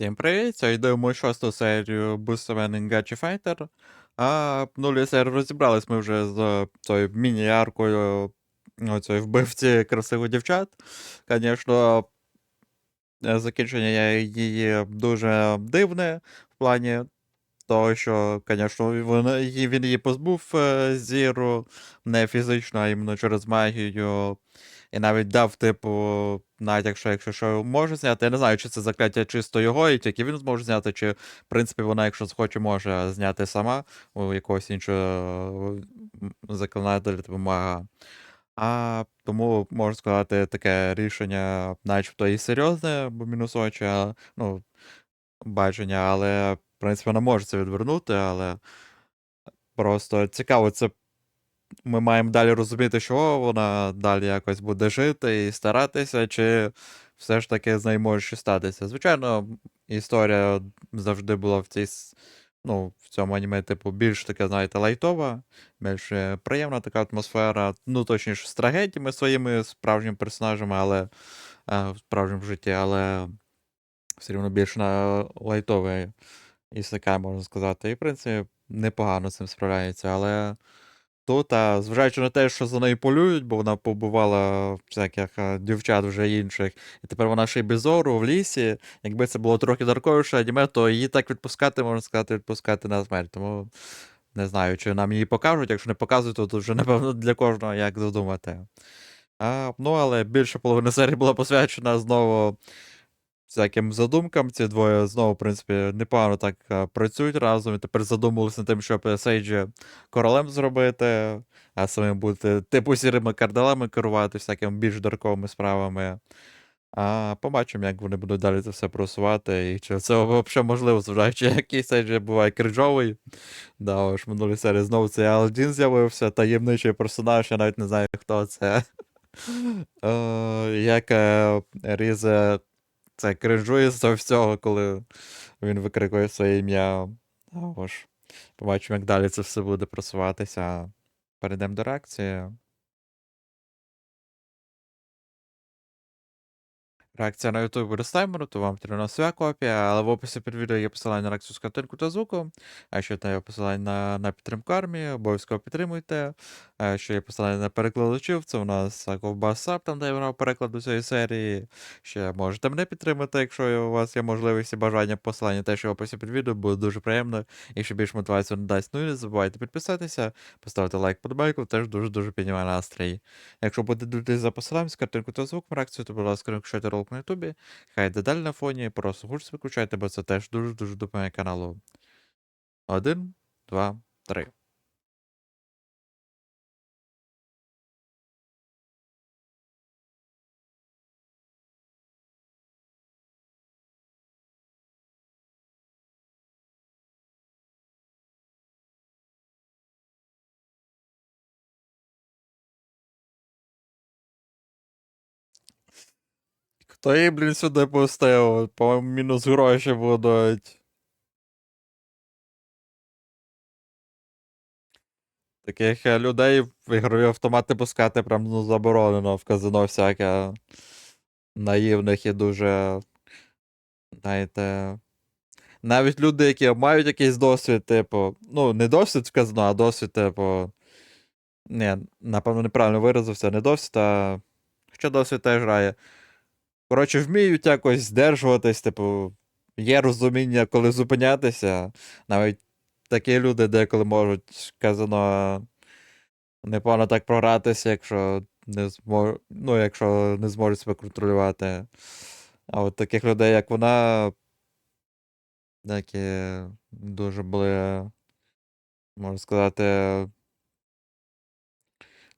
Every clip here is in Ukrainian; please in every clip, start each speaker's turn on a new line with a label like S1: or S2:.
S1: Всім привіт! Сьогодні йдемо шосту серію Boosterman Gachi Fighter. А в нулі серії розібрались ми вже з цією міні-аркою цієї вбивці красивих дівчат. Звісно, закінчення її дуже дивне в плані того, що, звісно, він, її- позбув зіру не фізично, а іменно через магію. І навіть дав, типу, навіть якщо, якщо що може зняти. Я не знаю, чи це закляття чисто його, і тільки він зможе зняти, чи, в принципі, вона, якщо захоче, може зняти сама у якогось іншого заклинателя, типу мага. А тому можна сказати, таке рішення, начебто, і серйозне, бо мінусоче, ну, бачення, але, в принципі, вона може це відвернути, але просто цікаво, це ми маємо далі розуміти, що вона далі якось буде жити і старатися, чи все ж таки з нею може статися. Звичайно, історія завжди була в цій, ну, в цьому аніме, типу, більш така, знаєте, лайтова, більш е, приємна така атмосфера. Ну, точніше, з трагедіями своїми справжніми персонажами, але е, в справжньому житті, але все рівно більш на лайтовий ісекай, можна сказати. І, в принципі, непогано з цим справляється, але. Тут, а зважаючи на те, що за нею полюють, бо вона побувала всяких а, дівчат вже інших, і тепер вона ще й без зору в лісі. Якби це було трохи дарковіше аніме, то її так відпускати, можна сказати, відпускати на смерть. Тому не знаю, чи нам її покажуть. Якщо не показують, то тут вже, напевно, для кожного як додумати. А, ну, але більше половини серії була посвячена знову всяким задумкам. Ці двоє знову, в принципі, непогано так працюють разом. І тепер задумувалися над тим, щоб Сейджі королем зробити, а самим бути типу сірими кардалами керувати, всякими більш дарковими справами. А побачимо, як вони будуть далі це все просувати. І чи це взагалі можливо, зважаючи, який Сейджі буває крижовий. Да, ось в минулій серії знову цей Аладдін з'явився, таємничий персонаж, я навіть не знаю, хто це. Е, Як е, Різе це кринжує з всього, коли він викрикує своє ім'я. Або ж Побачимо, як далі це все буде просуватися. Перейдемо до реакції. Реакція на YouTube буде з таймеру, то вам потрібна своя копія, але в описі під відео є посилання на реакцію з картинку та звуком, а ще там є посилання на, на підтримку армії, обов'язково підтримуйте. А ще є посилання на перекладачів, це у нас Ковбас Сап, там де я брав переклад до цієї серії. Ще можете мене підтримати, якщо у вас є можливість і бажання посилання теж в описі під відео, буде дуже приємно ще більше мотивацію надасть. Ну і не забувайте підписатися, поставити лайк подобайку, теж дуже-дуже піднімає настрій. Якщо будете дивитися за посиланням з картинку та звуком реакцію, то, будь ласка, не ролик на Ютубі. Хай дедаль на фоні, просто гурс виключайте, бо це теж дуже-дуже допомагає каналу. Один, два, три. Хто її, блін, сюди пустив? По-моєму, мінус гроші будуть. Таких е, людей в ігрові автомати пускати прям ну, заборонено в казино всяке. Наївних і дуже. Знаєте. Навіть люди, які мають якийсь досвід, типу. Ну, не досвід в казино, а досвід, типу. Ні, напевно, неправильно виразився, не досвід, а. Хоча досвід теж грає. Коротше, вміють якось здержуватись, типу, є розуміння, коли зупинятися. Навіть такі люди деколи можуть в казино непогано так програтися, якщо не змож... ну, якщо не зможуть себе контролювати. А от таких людей, як вона, які дуже були, можна сказати,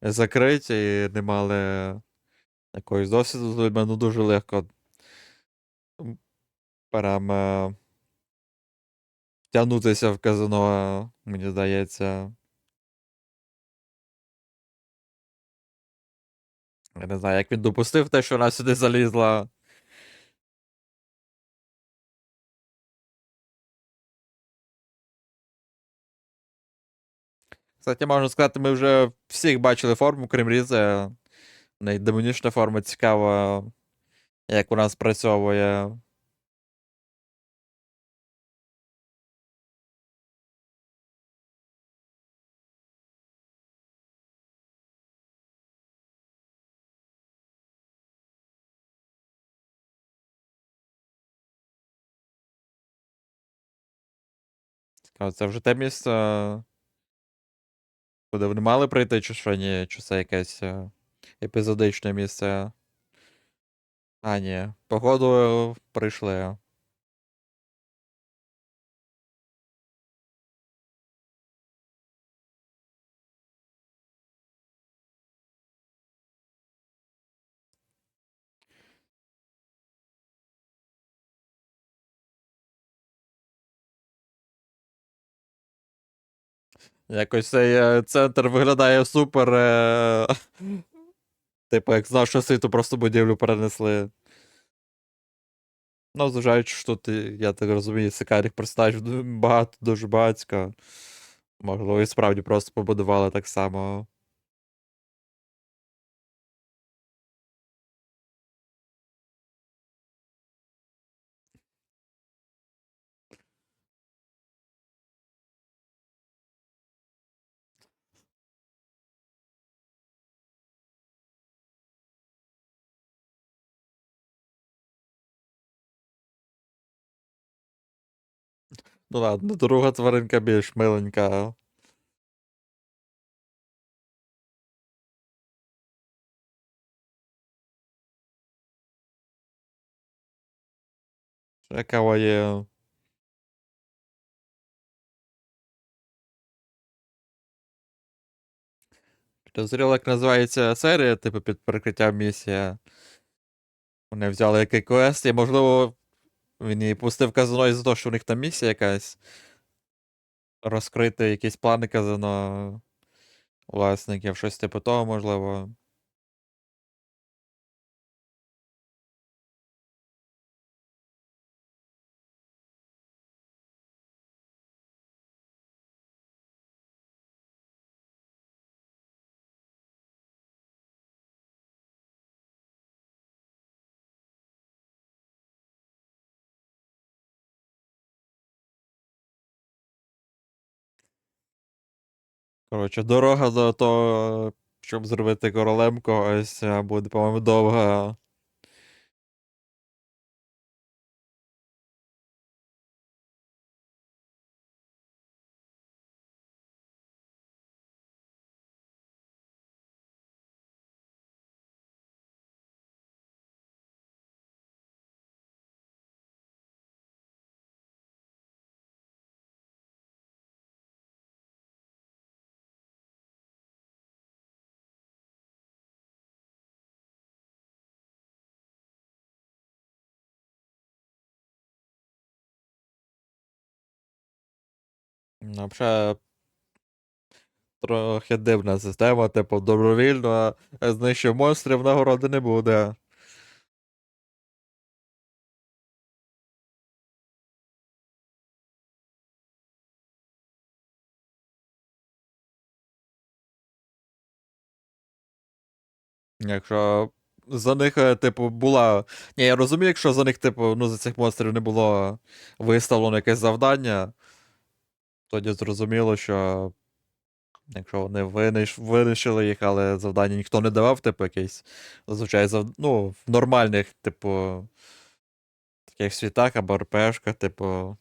S1: закриті і не мали якогось досвіду з людьми, ну дуже легко м, прям е, втягнутися в казино, мені здається. Я не знаю, як він допустив те, що вона сюди залізла. Кстати, можна сказати, ми вже всіх бачили форму, крім Різе. Найдемонічна форма цікава, як вона спрацьовує. Це вже те місце. Куди вони мали прийти, чи що ні, чи це якесь. Е, епізодичне місце. А, ні. Походу, прийшли. Якось цей е, центр виглядає супер. Е... Типу, як з нашого світу просто будівлю перенесли. Ну, зважаючи, що е, я так розумію, сикаріх представив багато, дуже батька. Можливо, і справді просто побудували так само. Ну ладно, друга тваринка більш миленька. Яка. Підозріло, як називається серія, типу під прикриттям місія. Вони взяли який квест, і можливо, він її пустив казино із-за того, що у них там місія якась. Розкрити якісь плани казино власників, щось типу того, можливо. Коротше, дорога до того, щоб зробити королем когось, буде, по-моєму, довга. Ну, Взагалі, трохи дивна система, типу, добровільно знищив монстрів, нагороди не буде. Якщо за них, е, типу, була. Ні, я розумію, якщо за них, типу, ну, за цих монстрів не було виставлено якесь завдання, тоді зрозуміло, що якщо вони винищ... винищили їх, але завдання ніхто не давав, типу, якесь. Зазвичай зав... ну, в нормальних, типу, таких світах або РПшках, типу,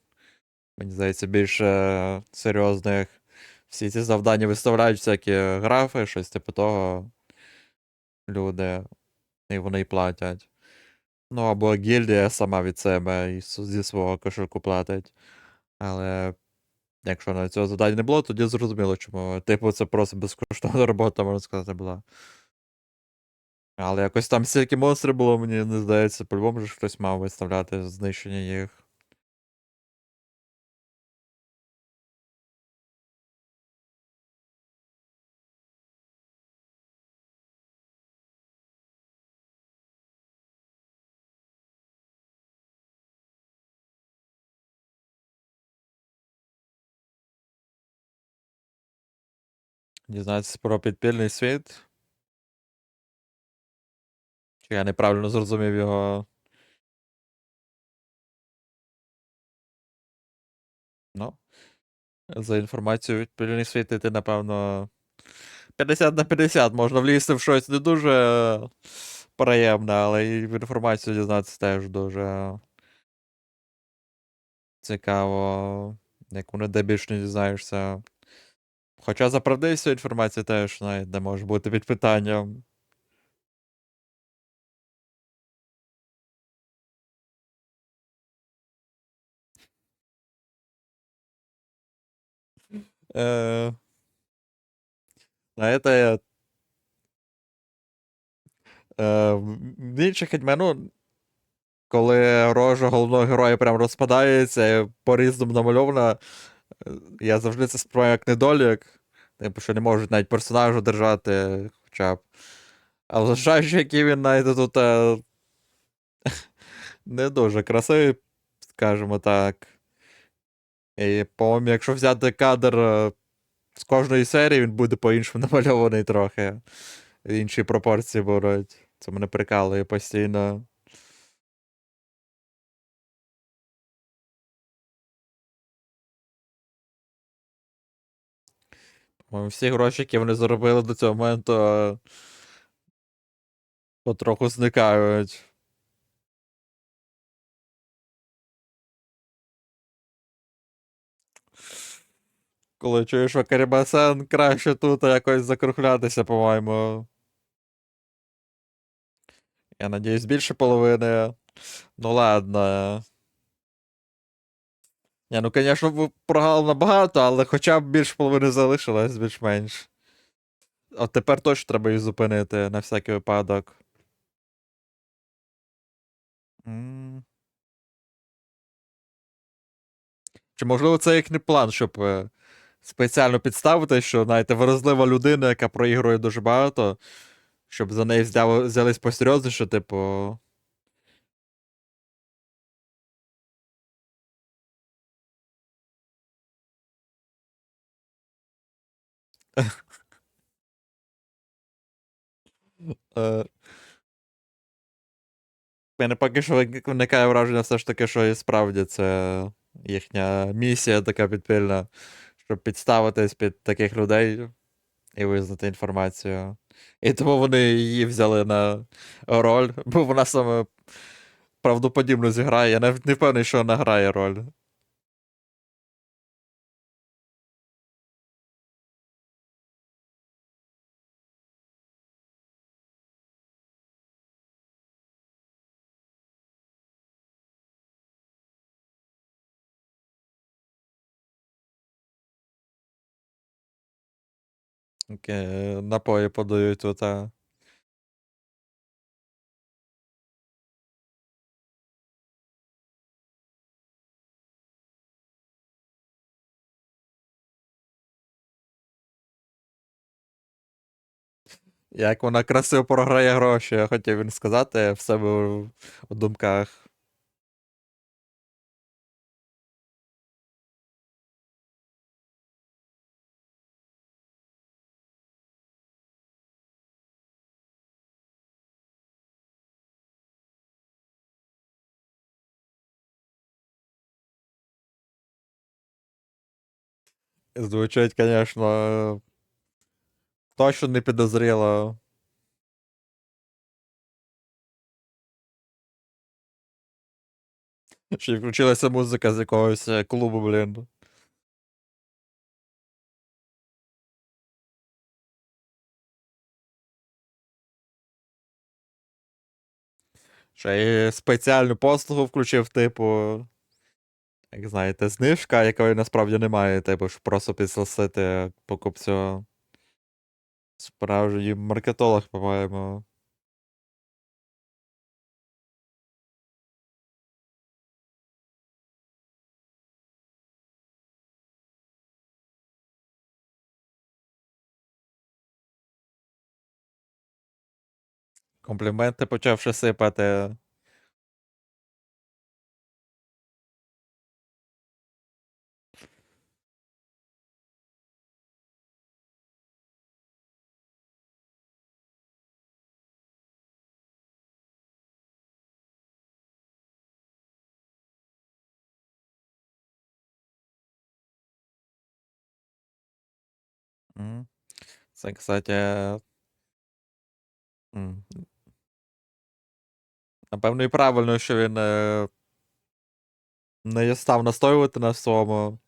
S1: мені здається, більш е, серйозних. Всі ці завдання виставляють всякі графи, щось типу того. Люди. І вони й платять. Ну, або гільдія сама від себе і зі свого кошельку платить. Але якщо на цього завдання не було, тоді зрозуміло, чому. Типу, це просто безкоштовна робота, можна сказати, була. Але якось там стільки монстрів було, мені не здається, по-любому ж хтось мав виставляти знищення їх. Дізнатися про підпільний світ. Чи я неправильно зрозумів його. Ну. За інформацією підпільний світ іти, напевно. 50 на 50 можна влізти в щось не дуже приємне, але і в інформацію дізнатися теж дуже цікаво. яку ніде більш не дізнаєшся. Хоча за правдивість інформації теж не може бути під питанням. Е, Знаєте, е, в інших аньме, ну, коли рожа головного героя прям розпадається і по-різному намальована, е, я завжди це сприймаю як недолік. Типу, що не можуть навіть персонажа держати хоча б. Але зважаючи, який він навіть тут е, не дуже красивий, скажімо так. І, по-моєму, якщо взяти кадр е, з кожної серії, він буде по-іншому намальований трохи. Інші пропорції будуть. Це мене прикалує постійно. Всі гроші, які вони заробили до цього моменту, е, потроху зникають. Коли чуєш, що Карібасен краще тут якось закруглятися, по-моєму. Я надіюсь, більше половини. Ну ладно. Ні, ну, звісно, програв набагато, але хоча б більше половини залишилось, більш-менш. От тепер точно треба її зупинити на всякий випадок. Чи можливо це їхній план, щоб е, спеціально підставити, що, знаєте, вразлива людина, яка проігрує дуже багато, щоб за неї взяли, взялись посерйозніше, типу. Е, мене поки що виник- виникає враження все ж таки, що і справді це їхня місія така підпільна, щоб підставитись під таких людей і визнати інформацію. І тому вони її взяли на роль, бо вона саме правдоподібно зіграє. Я не впевнений, що вона грає роль. Окей, напої подають тут. а. Як вона красиво програє гроші, я хотів він сказати в себе у думках. Звучить, звісно, точно не підозріло. Ще включилася музика з якогось е, клубу, блін. Ще й спеціальну послугу включив, типу. Як знаєте, знижка, якої насправді немає, типу, щоб просто підсласити покупцю. Справжній маркетолог, по-моєму. Компліменти почавши сипати. Це, кстати, Напевно, і правильно, що він, е, не став настоювати на своєму.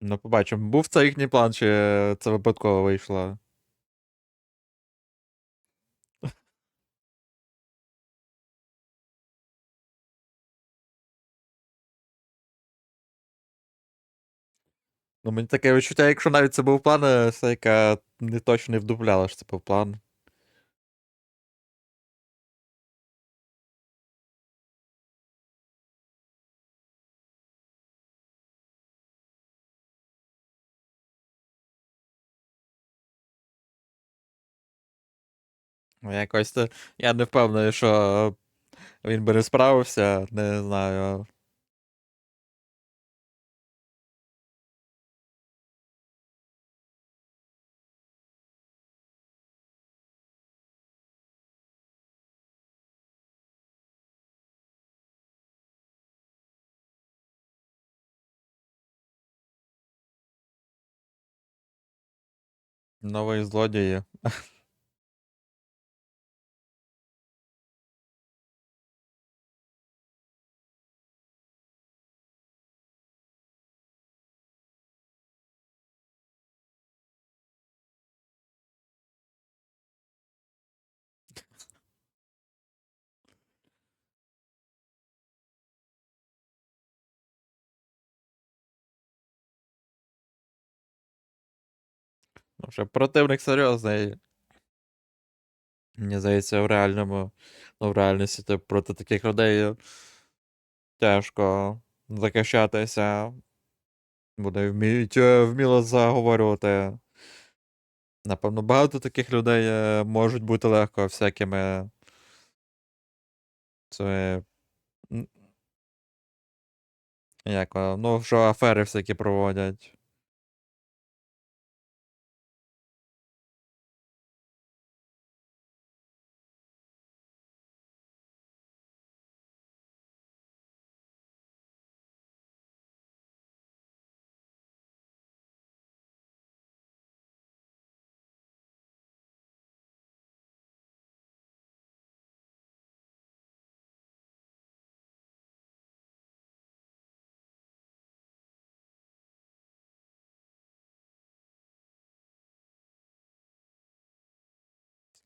S1: Ну, побачимо, був це їхній план, чи це випадково вийшло. Ну, мені таке відчуття, якщо навіть це був план, е, Сейка не точно не вдупляла, що це був план. Ну, Якось це. Я не впевнений, що він би не справився, не знаю. Новий злодії. Ну, що противник серйозний. Мені здається, в реальному, ну, в реальності типу, проти таких людей тяжко захищатися. Буде вміють е, вміло заговорювати. Напевно, багато таких людей е, можуть бути легко всякими. Це. Як, ну, що афери всякі проводять.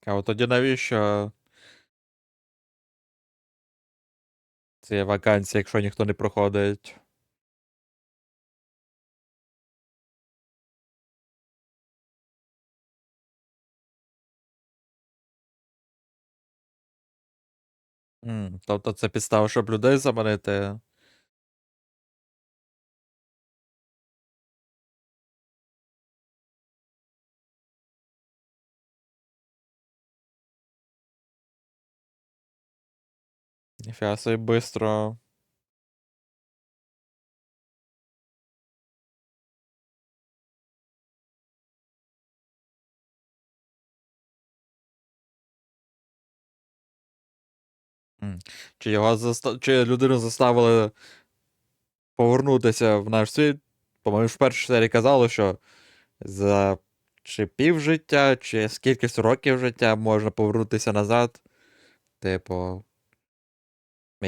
S1: А от тоді навіщо ці вакансії, якщо ніхто не проходить? М, Тобто це підстава, щоб людей заманити. Ніфіга собі бистро. М. Чи його заста... Чи людину заставили повернутися в наш світ? По-моєму, в першій серії казали, що за чи пів життя, чи скількись років життя можна повернутися назад. Типу.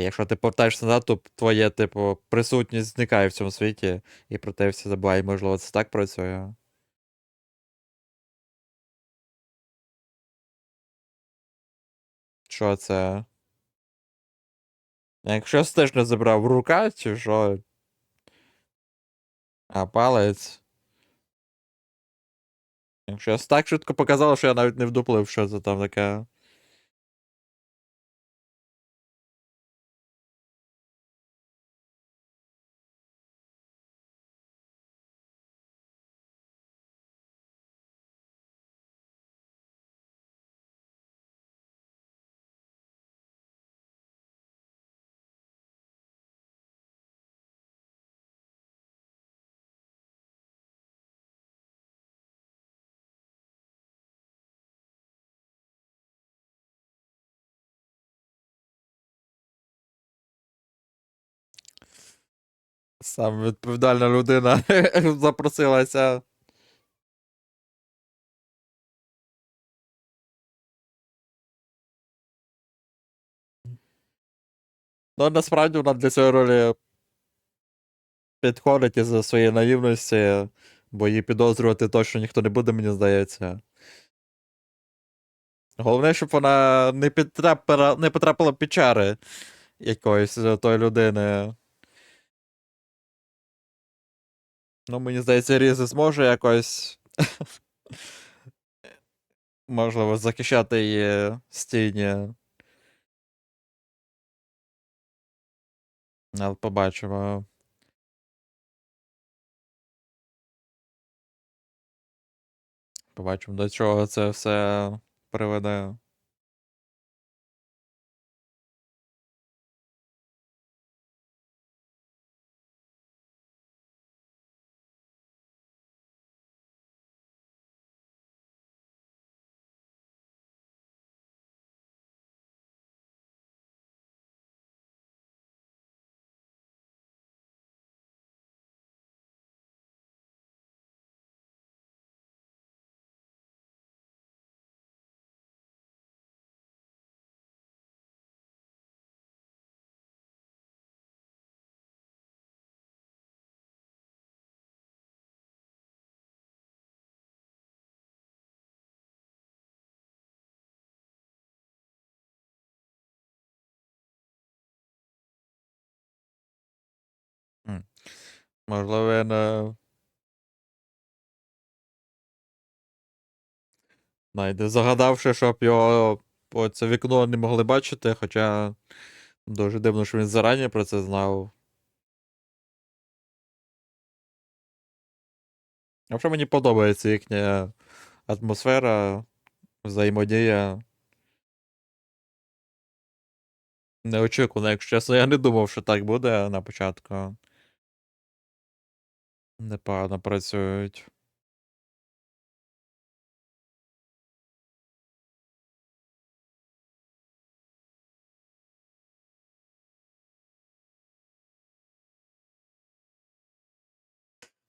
S1: Якщо ти повертаєшся назад, то твоє, типу, присутність зникає в цьому світі, і про те все забуває. Можливо, це так працює. Що це? Якщо теж не забрав рука, чи що? А палець. Якщо так швидко показало, що я навіть не вдуплив, що це там таке. Сам відповідальна людина запросилася. Ну, насправді вона для цієї ролі підходить із-за своєї наївності, бо її підозрювати точно ніхто не буде, мені здається. Головне, щоб вона не потрапила, не потрапила під чари якоїсь е, тої людини. Ну, мені здається, Різи зможе якось. Можливо, захищати її з тіні. Але побачимо. Побачимо, до чого це все приведе. Можливо, він. е, Найде загадавши, щоб його по це вікно не могли бачити, хоча дуже дивно, що він зарані про це знав. А що мені подобається їхня атмосфера, взаємодія. Неочікувано, якщо чесно, я не думав, що так буде на початку. Непогано працюють.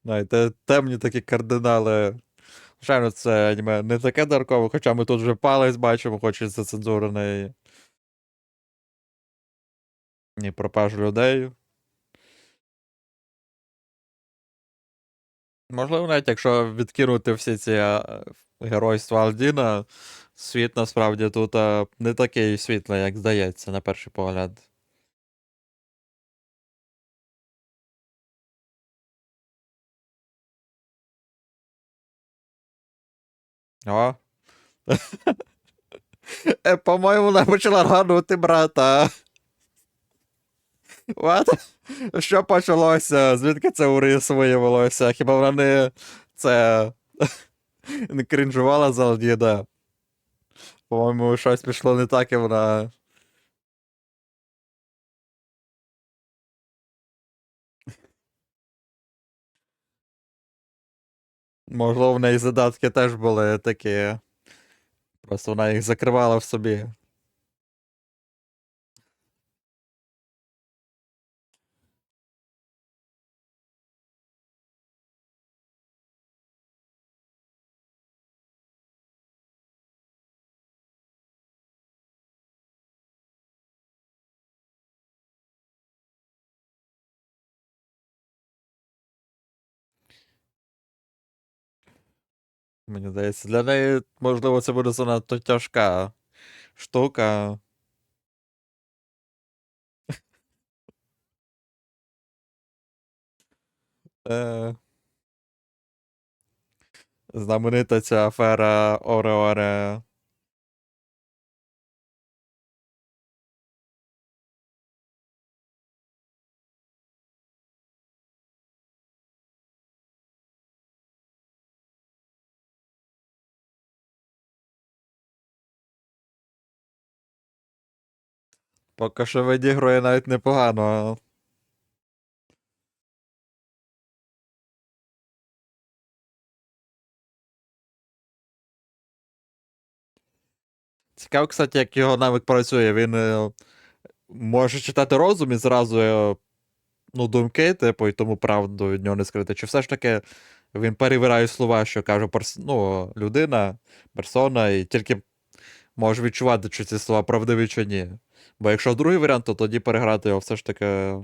S1: Знаєте, темні такі кардинали. Звичайно, це аніме не таке даркове, хоча ми тут вже палець бачимо, хоч і зацензурений. Ні, пропаж людей. Можливо, навіть якщо відкинути всі ці геройства Алдіна, світ насправді тут не такий світлий, як здається, на перший погляд. О. Е, По-моєму, вона почала радувати брата. What? Що почалося? Звідки це у Рис виявилося? Хіба вона не це. не крінжувала за Алдіда? По-моєму, щось пішло не так, і вона. Можливо, в неї задатки теж були такі. Просто вона їх закривала в собі. Мені здається, для неї, можливо, це буде занадто тяжка штука. Е... Знаменита ця афера Ореоре. Поки що відігрує навіть непогано. Цікаво, кстати, як його навик працює. Він е, може читати розум і зразу е, ну, думки, типу, і тому правду від нього не скрити. Чи все ж таки він перевіряє слова, що каже перс... ну, людина, персона, і тільки може відчувати, чи ці слова правдиві чи ні. Бо якщо другий варіант, то тоді переграти його все ж таки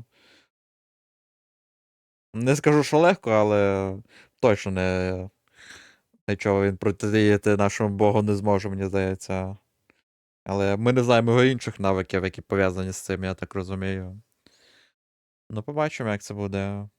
S1: Не скажу, що легко, але точно не нічого він протидіяти нашому Богу не зможе, мені здається. Але ми не знаємо його інших навиків, які пов'язані з цим, я так розумію. Ну, побачимо, як це буде.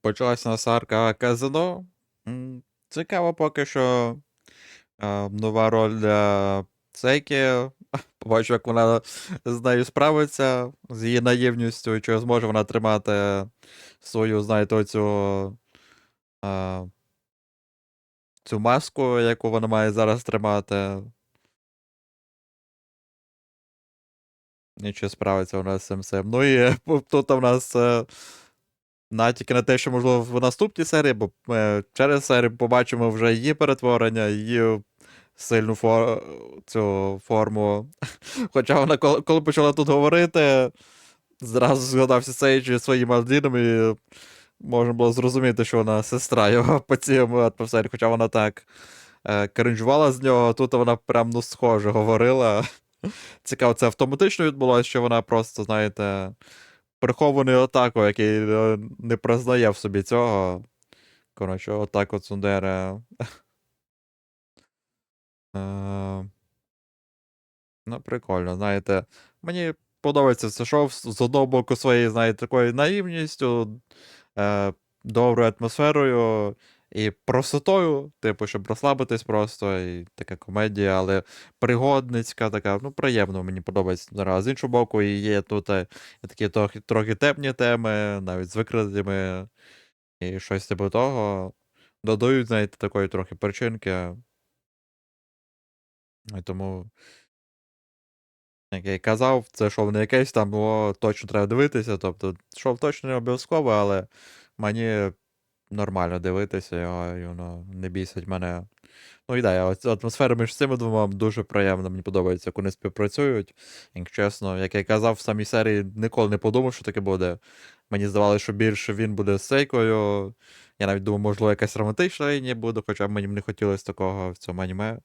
S1: Почалась у нас арка казино. Цікаво поки що. Нова роль для Сейки. Побачу, як вона з нею справиться, з її наївністю, чи зможе вона тримати свою, знаєте, оцю е, цю маску, яку вона має зараз тримати. І чи справиться вона з цим всім. Ну і тут у нас е, натяки на те, що, можливо, в наступній серії, бо ми через серію побачимо вже її перетворення, її сильну фор... цю форму. Хоча вона, коли, коли почала тут говорити, зразу згадався Сейджі своїм Альдіном, і можна було зрозуміти, що вона сестра його по цьому атмосфері, хоча вона так е, кринжувала з нього, тут вона прям ну схоже говорила. Цікаво, це автоматично відбулося, що вона просто, знаєте, прихований отако, який е, не признає в собі цього. Коротше, отак от Сундере. Е, Ну, прикольно, знаєте. Мені подобається це шоу з одного боку своєю, знаєте, такою наївністю, е, доброю атмосферою і простотою, типу, щоб розслабитись просто, і така комедія, але пригодницька, така, ну, приємно, мені подобається. А з іншого боку, і є тут е, і такі трохи, трохи темні теми, навіть з викраденнями, і щось типу того. Додають, знаєте, такої трохи причинки. І тому. Як я й казав, це шоу не якесь там, о, точно треба дивитися. Тобто, шоу точно не обов'язково, але мені нормально дивитися його, і воно не бісить мене. Ну і да, атмосфера між цими двома дуже приємна, мені подобається, як вони співпрацюють. Як чесно, як я казав в самій серії, ніколи не подумав, що таке буде. Мені здавалося, що більше він буде з Сейкою. Я навіть думав, можливо, якась романтична лінія буде, хоча мені б не хотілося такого в цьому аніме.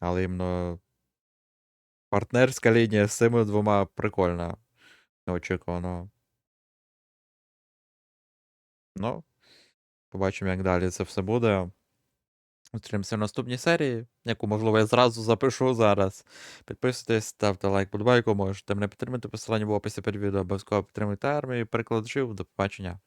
S1: Але іменно партнерська лінія з цими двома прикольна. Неочікувано. Ну, побачимо, як далі це все буде. Зустрінемося в наступній серії, яку, можливо, я зразу запишу зараз. Підписуйтесь, ставте лайк, подобайку, можете мене підтримати. Посилання в описі під відео, обов'язково підтримуйте армію, перекладачів. До побачення.